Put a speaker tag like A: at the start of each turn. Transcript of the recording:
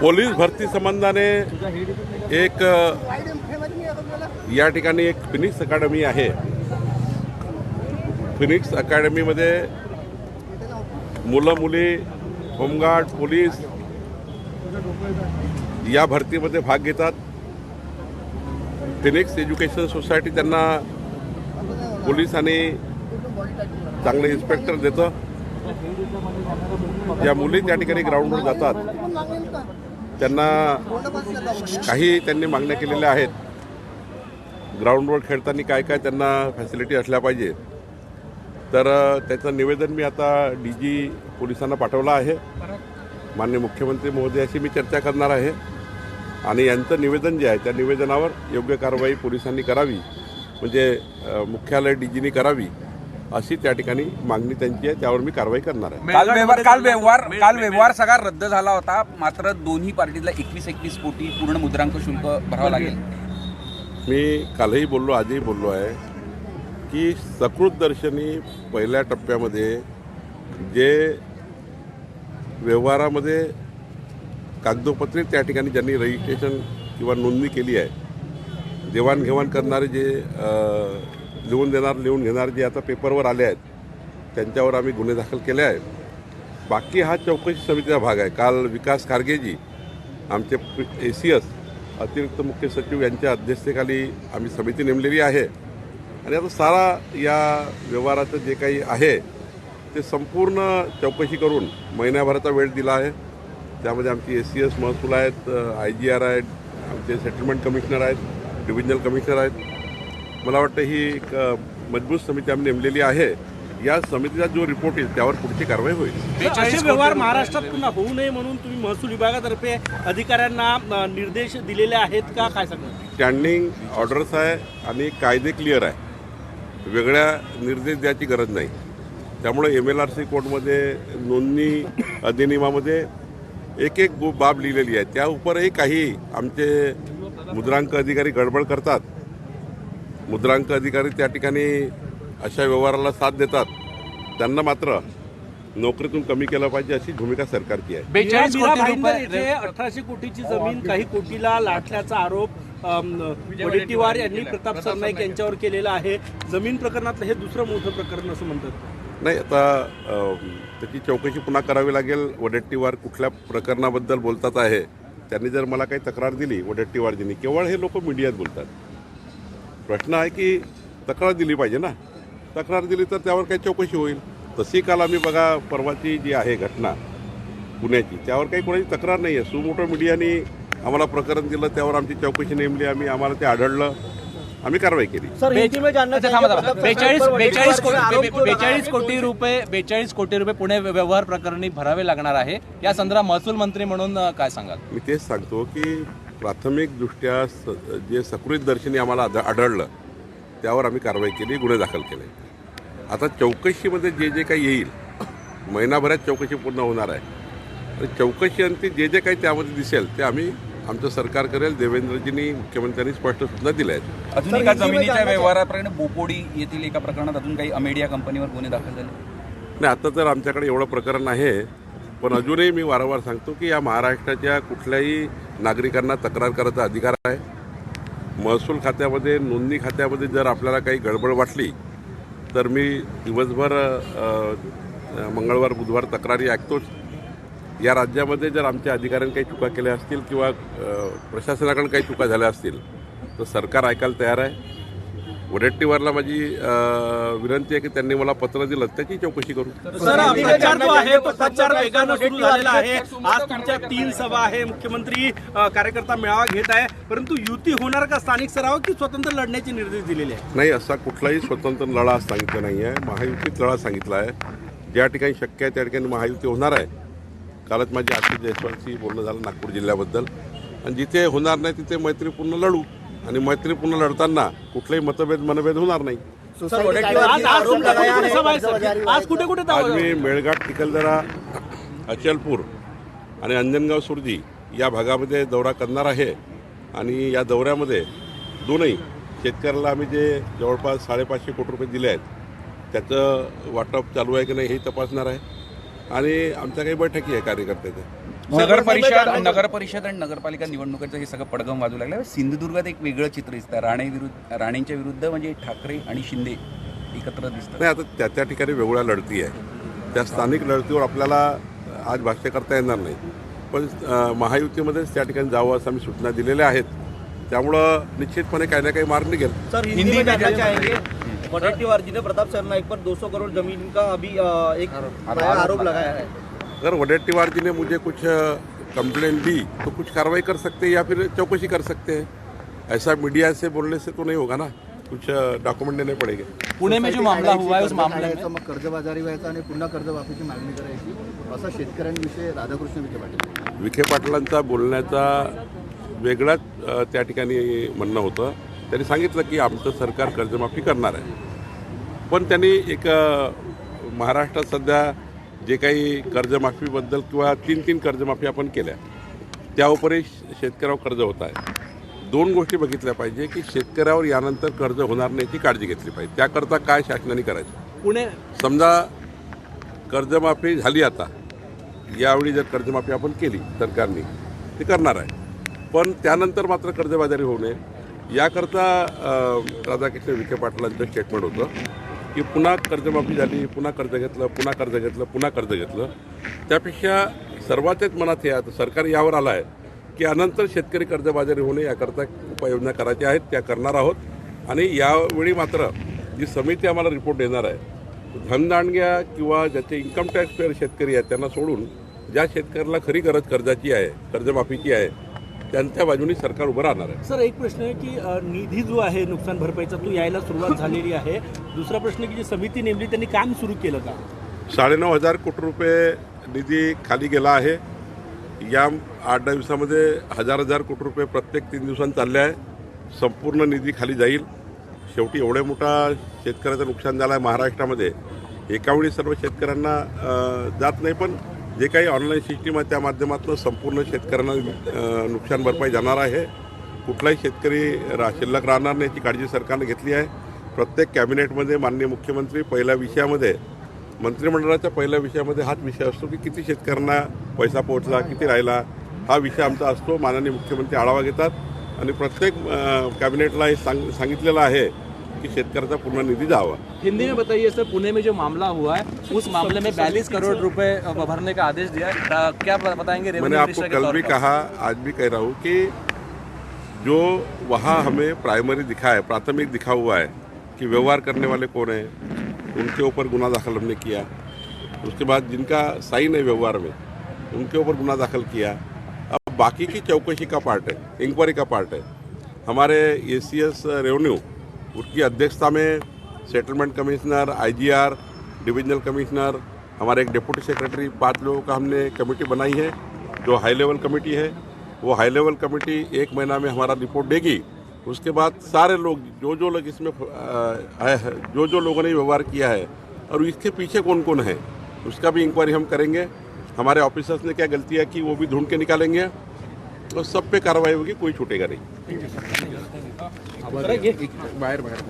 A: Police भरती संबंधाने एक या ठिकाणी एक फिनिक्स अकॅडमी आहे. फिनिक्स अकॅडमीमध्ये मुलं मुली होमगार्ड पोलीस या भरतीमध्ये भाग घेतात. फिनिक्स एज्युकेशन सोसायटी त्यांना पोलीस आणि चांगले इन्स्पेक्टर देतं. ज्या मुली त्या ठिकाणी ग्राउंडवर जातात. त्यांना काही त्यांनी मागण्या केलेल्या आहेत. ग्राउंडवर खेळताना काय काय त्यांना फॅसिलिटी असल्या पाहिजे. तर त्याचं निवेदन मी आता डी जी पोलिसांना पाठवलं आहे. मान्य मुख्यमंत्री महोदयाशी मी चर्चा करणार आहे. आणि यांचं निवेदन जे आहे त्या निवेदनावर योग्य कारवाई पोलिसांनी करावी. म्हणजे मुख्यालय डी जीनी करावी. अशी त्या ठिकाणी मागणी त्यांची आहे त्यावर मी कारवाई करणार आहे.
B: काल व्यवहार काल व्यवहार काल व्यवहार सगळा रद्द झाला होता. मात्र दोन्ही पार्टीला एकवीस एकवीस कोटी पूर्ण मुद्रांक शुल्क भरावं लागेल.
A: मी कालही बोललो आजही बोललो आहे की सकृत दर्शनी पहिल्या टप्प्यामध्ये जे व्यवहारामध्ये कागदोपत्री त्या ठिकाणी ज्यांनी रजिस्ट्रेशन किंवा नोंदणी केली आहे देवाणघेवाण करणारे जे लिहून देणार लिहून घेणार जे आता पेपरवर आले आहेत त्यांच्यावर आम्ही गुन्हे दाखल केले आहेत. बाकी हा चौकशी समितीचा भाग आहे. काल विकास खारगेजी आमचे ए सी एस अतिरिक्त मुख्य सचिव यांच्या अध्यक्षतेखाली आम्ही समिती नेमलेली आहे. आणि आता सारा या व्यवहाराचं जे काही आहे ते संपूर्ण चौकशी करून महिन्याभराचा वेळ दिला आहे. त्यामध्ये आमची ए सी एस महसूल आहेत आय जी आर आहेत आमचे सेटलमेंट कमिशनर आहेत डिव्हिजनल कमिशनर आहेत. मला वाटतं ही एक मजबूत समिती आम्ही नेमलेली आहे. या समितीचा जो रिपोर्ट येईल त्यावर पुढची कारवाई होईल.
C: असे व्यवहार महाराष्ट्रात पुन्हा होऊ नये म्हणून तुम्ही महसूल विभागातर्फे अधिकाऱ्यांना निर्देश दिलेले आहेत का? काय सांगणार?
A: स्टँडिंग ऑर्डर्स आहे आणि कायदे क्लिअर आहे. वेगळ्या निर्देश द्यायची गरज नाही. त्यामुळे एम एल आर सी कोर्टमध्ये नोंदणी अधिनियमामध्ये एक एक बाब लिहिलेली आहे. त्या उपरही काही आमचे मुद्रांक अधिकारी गडबड करतात. मुद्रांक अधिकारी त्या ठिकाणी अशा व्यवहाराला साथ देतात. त्यांना मात्र नोकरीतून कमी केलं पाहिजे अशी भूमिका सरकारची आहे.
C: बेचाळीस येथे अठराशे कोटीची जमीन काही कोटीला लाटल्याचा आरोप वडेट्टीवार यांनी प्रताप सरनाईक यांच्यावर केलेला आहे. जमीन प्रकरणातलं हे दुसरं मोठं प्रकरण असं म्हणतात.
A: नाही आता त्याची चौकशी पुन्हा करावी लागेल. वडेट्टीवार कुठल्या प्रकरणाबद्दल बोलतात आहे त्यांनी जर मला काही तक्रार दिली वडेट्टीवारजींनी केवळ हे लोक मीडियात बोलतात. प्रश्न आहे की तक्रार दिली पाहिजे ना. तक्रार दिली तर त्यावर काही चौकशी होईल. तशी काल आम्ही बघा परवाची जी आहे घटना पुण्याची त्यावर काही कोणाची तक्रार नाही आहे. सुमोटो मीडियाने आम्हाला प्रकरण दिलं त्यावर आमची चौकशी नेमली आम्ही आम्हाला ते आढळलं आम्ही कारवाई केली.
D: बेचाळीस कोटी
E: लगा
D: बेचाळीस? कोटी रुपये बेचाळीस कोटी रुपये पुणे व्यवहार प्रकरणी भरावे लागणार आहे. या संदर्भात महसूल मंत्री म्हणून काय सांगाल?
A: मी तेच सांगतो की प्राथमिकदृष्ट्या स जे सकृत दर्शनी आम्हाला आढ- आढळलं त्यावर आम्ही कारवाई केली गुन्हे दाखल केले. आता चौकशीमध्ये जे जे काही येईल महिनाभरात चौकशी पूर्ण होणार आहे. आणि चौकशी अंती जे जे काही त्यामध्ये दिसेल ते आम्ही आमचं सरकार करेल देवेंद्रजींनी मुख्यमंत्र्यांनी स्पष्ट सूचना दिल्या आहेत.
B: अजून एका जमिनीच्या व्यवहाराप्रकरणी बोपोडी येथील एका प्रकरणात अजून काही अमेडिया कंपनीवर गुन्हे दाखल झाले?
A: नाही आता तर आमच्याकडे एवढं प्रकरण आहे पण अजूनही मी वारंवार सांगतो की या महाराष्ट्राच्या कुठल्याही नागरिकांना तक्रार करायचा अधिकार आहे. महसूल खात्यामध्ये नोंदणी खात्यामध्ये जर आपल्याला काही गडबड वाटली तर मी दिवसभर मंगळवार बुधवार तक्रारी ऐकतोच. या राज्यामध्ये जर आमच्या अधिकाऱ्यांनी काही चुका केल्या असतील किंवा प्रशासनाकडून काही चुका झाल्या असतील तर सरकार ऐकायला तयार आहे. वडेट्टीवारला माझी विनंती आहे की त्यांनी मला पत्र दिलं त्याची चौकशी करू.
C: सर प्रचार जो आहे तो प्रचार वेगानं सुरू झालेला आहे. आज तुमच्या तीन सभा आहे मुख्यमंत्री कार्यकर्ता मेळावा घेत आहे. परंतु युती होणार का स्थानिक स्तरावर की स्वतंत्र लढण्याचे निर्देश दिलेले आहे
A: नाही असा कुठलाही स्वतंत्र लढा सांगितला नाही आहे. महायुतीत लढा सांगितला आहे. ज्या ठिकाणी शक्य आहे त्या ठिकाणी महायुती होणार आहे. कालच माझी आशिष जयस्वालशी बोलणं झालं नागपूर जिल्ह्याबद्दल. आणि जिथे होणार नाही तिथे मैत्रीपूर्ण लढू. आणि मैत्रीपूर्ण लढताना कुठलेही मतभेद मनभेद होणार नाही.
C: आज कुठे कुठे आज
A: मी मेळघाट चिखलदरा अचलपूर आणि अंजनगाव सुरजी या भागामध्ये दौरा करणार आहे. आणि या दौऱ्यामध्ये दोनही शेतकऱ्याला आम्ही जे जवळपास साडेपाचशे कोटी रुपये दिले आहेत त्याचं वाटप चालू आहे की नाही हे तपासणार आहे. आणि आमच्या काही बैठकी आहे कार्यकर्त्याच्या
B: नगर परिषद नगर परिषद आणि नगरपालिका निवडणुकीचं हे सगळं पडगम वाजू लागलं. सिंधुदुर्गात एक वेगळं चित्र दिसतं. राणे विरुद्ध राणेंच्या विरुद्ध म्हणजे ठाकरे आणि शिंदे एकत्र दिसतात.
A: नाही आता त्या त्या ठिकाणी वेगळ्या लढती आहे. त्या स्थानिक लढतीवर आपल्याला आज भाष्य करता येणार नाही. पण महायुतीमध्येच त्या ठिकाणी जावं असं आम्ही सूचना दिलेल्या आहेत. त्यामुळं निश्चितपणे काही ना काही मार्ग निघेल.
E: सर हिंदी में जानना चाहेंगे वडेट्टीवार जी ने प्रताप सरनाइक पर 200 करोड़ जमीन का अभी एक आरोप लगाया है
A: अगर वडेट्टीवार जी ने मुझे कुछ कंप्लेंट दी तो कुछ कार्रवाई कर सकते हैं या फिर चौकसी कर सकते हैं? ऐसा मीडिया से बोलने से तो नहीं होगा ना? कुछ डॉक्यूमेंट देने पड़ेंगे।
D: पुणे में जो मामला हुआ है उस मामले में
F: मग कर्जबाजारी व्हायचा आणि पुन्हा कर्जमाफीची मागणी करायची असा शेतकऱ्यांविषयी राधाकृष्ण विखे पाटील
A: विखे पाटलांचा बोलण्याचा वेगळाच त्या ठिकाणी म्हणणं होतं. त्यांनी सांगितलं की आमचं सरकार कर्जमाफी करणार आहे. पण त्यांनी एक महाराष्ट्रात सध्या जे काही कर्जमाफीबद्दल किंवा तीन तीन कर्जमाफी आपण केल्या त्या उपरही शेतकऱ्यावर कर्ज होत आहे. दोन गोष्टी बघितल्या पाहिजे की शेतकऱ्यावर यानंतर कर्ज होणार नाही याची काळजी घेतली पाहिजे. त्याकरता काय शासनाने करायचं?
C: पुणे
A: समजा कर्जमाफी झाली आता यावेळी जर कर्जमाफी आपण केली सरकारने ती करणार आहे. पण त्यानंतर मात्र कर्जबाजारी होऊ नये. याकरता राधाकृष्ण विखे पाटलांचं स्टेटमेंट होतं. की पुन्हा कर्जमाफी झाली पुन्हा कर्ज घेतलं पुन्हा कर्ज घेतलं पुन्हा कर्ज घेतलं. त्यापेक्षा सर्वांच्याच मनात हे आता सरकार यावर आलं आहे की अनंतर शेतकरी कर्जबाजारी होणे याकरता उपाययोजना करायच्या आहेत त्या करणार आहोत. आणि यावेळी मात्र जी समिती आम्हाला रिपोर्ट देणार आहे धनदांडग्या किंवा ज्याचे इन्कम टॅक्स पेअर शेतकरी आहेत त्यांना सोडून ज्या शेतकऱ्याला खरी गरज कर्जाची आहे कर्जमाफीची आहे त्यांच्या बाजूनी सरकार उभं राहणार आहे.
C: सर एक प्रश्न आहे की निधी जो आहे नुकसान भरपाईचा तो यायला सुरुवात झालेली आहे. दुसरा प्रश्न की जी समिती नेमली त्यांनी काम सुरू केलं का?
A: साडेनऊ हजार कोटी रुपये निधी खाली गेला आहे. या आठ दहा दिवसामध्ये हजार हजार कोटी रुपये प्रत्येक तीन दिवसांनी चालले आहे. संपूर्ण निधी खाली जाईल. शेवटी एवढे मोठा शेतकऱ्याचं नुकसान झालं आहे महाराष्ट्रामध्ये. एकावेळी सर्व शेतकऱ्यांना जात नाही पण जे काही ऑनलाईन सिस्टीम आहे त्या माध्यमातून संपूर्ण शेतकऱ्यांना नुकसान भरपाई जाणार आहे. कुठलाही शेतकरी रा शिल्लक राहणार नाही याची काळजी सरकारने घेतली आहे. प्रत्येक कॅबिनेटमध्ये माननीय मुख्यमंत्री पहिल्या विषयामध्ये मंत्रिमंडळाच्या पहिल्या विषयामध्ये हाच विषय असतो की किती शेतकऱ्यांना पैसा पोहोचला किती राहिला हा विषय आमचा असतो. माननीय मुख्यमंत्री आढावा घेतात. आणि प्रत्येक कॅबिनेटला हे सांग सांगितलेलं आहे की शेतकऱ्याचा पूर्ण निधी जावा
D: हिंदी में बताइए सर पुणे में जो मामला हुआ है उस मामले में बयालीस करोड़ रुपए भरने का आदेश दिया है। क्या बताएँगे
A: मैंने आपको कल भी कहा आज भी कह रहा हूँ कि जो वहाँ हमें प्राइमरी दिखा है प्राथमिक दिखा हुआ है कि व्यवहार करने वाले कौन हैं उनके ऊपर गुना दाखिल हमने किया। उसके बाद जिनका साइन है व्यवहार में उनके ऊपर गुना दाखिल किया। अब बाकी की चौकसी का पार्ट है इंक्वायरी का पार्ट है। हमारे ए सी एस रेवेन्यू उसकी अध्यक्षता में settlement commissioner IGR divisional commissioner, हमारे एक डिप्टी सेक्रेटरी, पाँच लोगों का हमने कमेटी बनाई है, जो हाई लेवल कमेटी है। वो हाई लेवल कमेटी एक महीना में हमारा रिपोर्ट देगी। उसके बाद सारे लोग जो जो लोग इसमें जो जो लोगों ने व्यवहार किया है, और इसके पीछे कौन कौन है, उसका भी इंक्वायरी हम करेंगे। हमारे ऑफिसर्स ने क्या गलतियाँ की वो भी ढूंढ के निकालेंगे, और सब पे कार्रवाई होगी, कोई छूटेगा नहीं। बाहेर बाहेर.